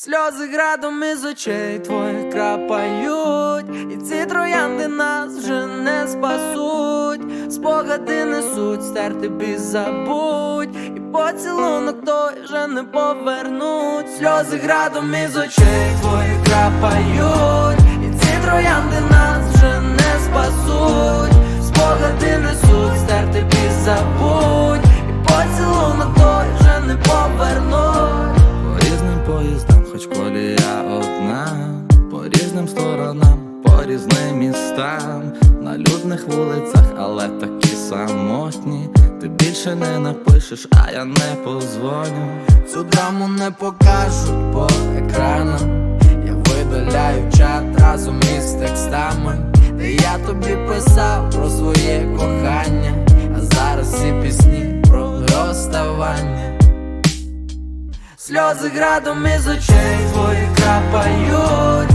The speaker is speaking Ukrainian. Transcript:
Сльози градом із очей твоїх крапають, і ці троянди нас вже не спасуть, спогади несуть, стерти бій забудь, і поцілунок той вже не повернуть. Сльози градом із очей твоїх крапають, і ці троянди нас вже не спасуть, спогади несуть, стерти бій забудь, хоч колія одна, по різним сторонам, по різним містам, на людних вулицях, але такі самотні. Ти більше не напишеш, а я не позвоню. Цю драму не покажуть по екранам. Я видаляю чат разом із текстами, де я тобі писав про своє кохання, Сльози градом із очей твої крапають,